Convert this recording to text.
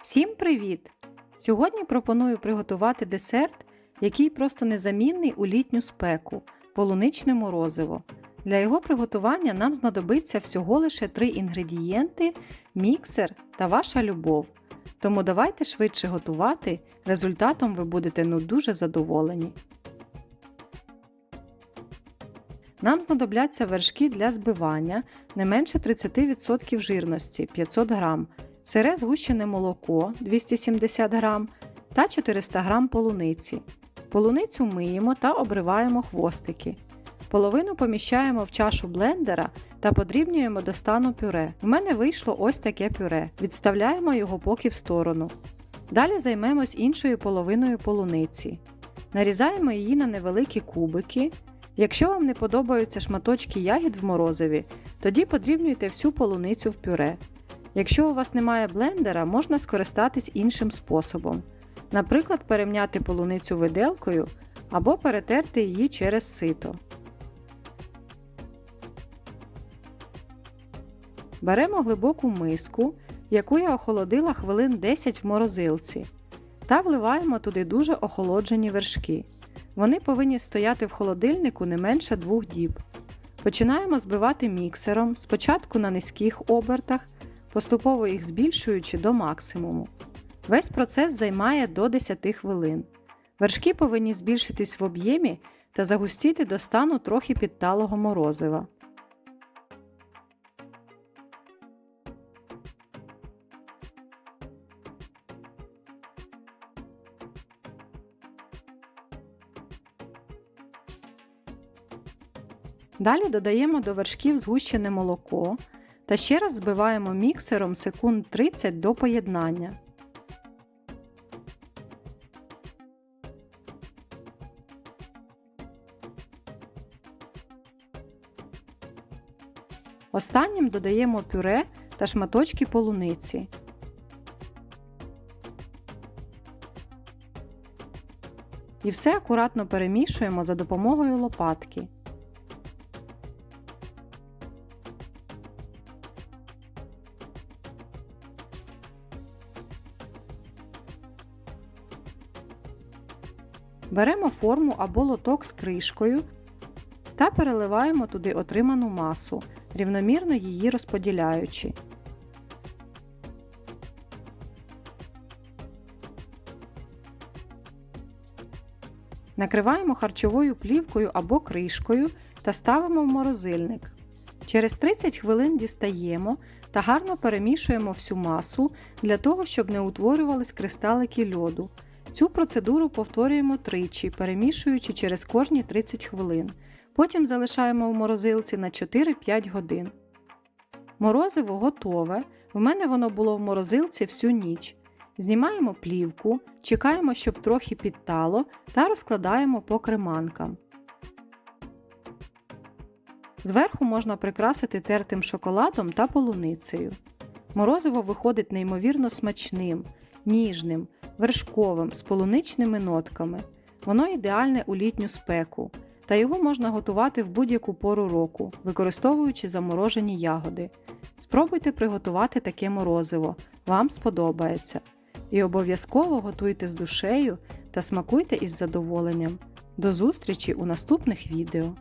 Всім привіт! Сьогодні пропоную приготувати десерт, який просто незамінний у літню спеку полуничне морозиво. Для його приготування нам знадобиться всього лише три інгредієнти, міксер та ваша любов. Тому давайте швидше готувати, результатом ви будете ну дуже задоволені. Нам знадобляться вершки для збивання не менше 30% жирності 500 г, сире згущене молоко 270 г та 400 г полуниці. Полуницю миємо та обриваємо хвостики. Половину поміщаємо в чашу блендера та подрібнюємо до стану пюре. У мене вийшло ось таке пюре. Відставляємо його поки в сторону. Далі займемось іншою половиною полуниці. Нарізаємо її на невеликі кубики. Якщо вам не подобаються шматочки ягід в морозиві, тоді подрібнюйте всю полуницю в пюре. Якщо у вас немає блендера, можна скористатись іншим способом. Наприклад, перемняти полуницю виделкою або перетерти її через сито. Беремо глибоку миску, яку я охолодила хвилин 10 в морозилці, та вливаємо туди дуже охолоджені вершки. Вони повинні стояти в холодильнику не менше 2 діб. Починаємо збивати міксером спочатку на низьких обертах, поступово їх збільшуючи до максимуму. Весь процес займає до 10 хвилин. Вершки повинні збільшитись в об'ємі та загустіти до стану трохи підталого морозива. Далі додаємо до вершків згущене молоко та ще раз збиваємо міксером секунд 30 до поєднання. Останнім додаємо пюре та шматочки полуниці. І все акуратно перемішуємо за допомогою лопатки. Беремо форму або лоток з кришкою та переливаємо туди отриману масу, рівномірно її розподіляючи. Накриваємо харчовою плівкою або кришкою та ставимо в морозильник. Через 30 хвилин дістаємо та гарно перемішуємо всю масу для того, щоб не утворювались кристалики льоду. Цю процедуру повторюємо тричі, перемішуючи через кожні 30 хвилин. Потім залишаємо в морозилці на 4-5 годин. Морозиво готове. У мене воно було в морозилці всю ніч. Знімаємо плівку, чекаємо, щоб трохи підтало, та розкладаємо по креманкам. Зверху можна прикрасити тертим шоколадом та полуницею. Морозиво виходить неймовірно смачним, ніжним, вершковим з полуничними нотками. Воно ідеальне у літню спеку, та його можна готувати в будь-яку пору року, використовуючи заморожені ягоди. Спробуйте приготувати таке морозиво, вам сподобається. І обов'язково готуйте з душею та смакуйте із задоволенням. До зустрічі у наступних відео!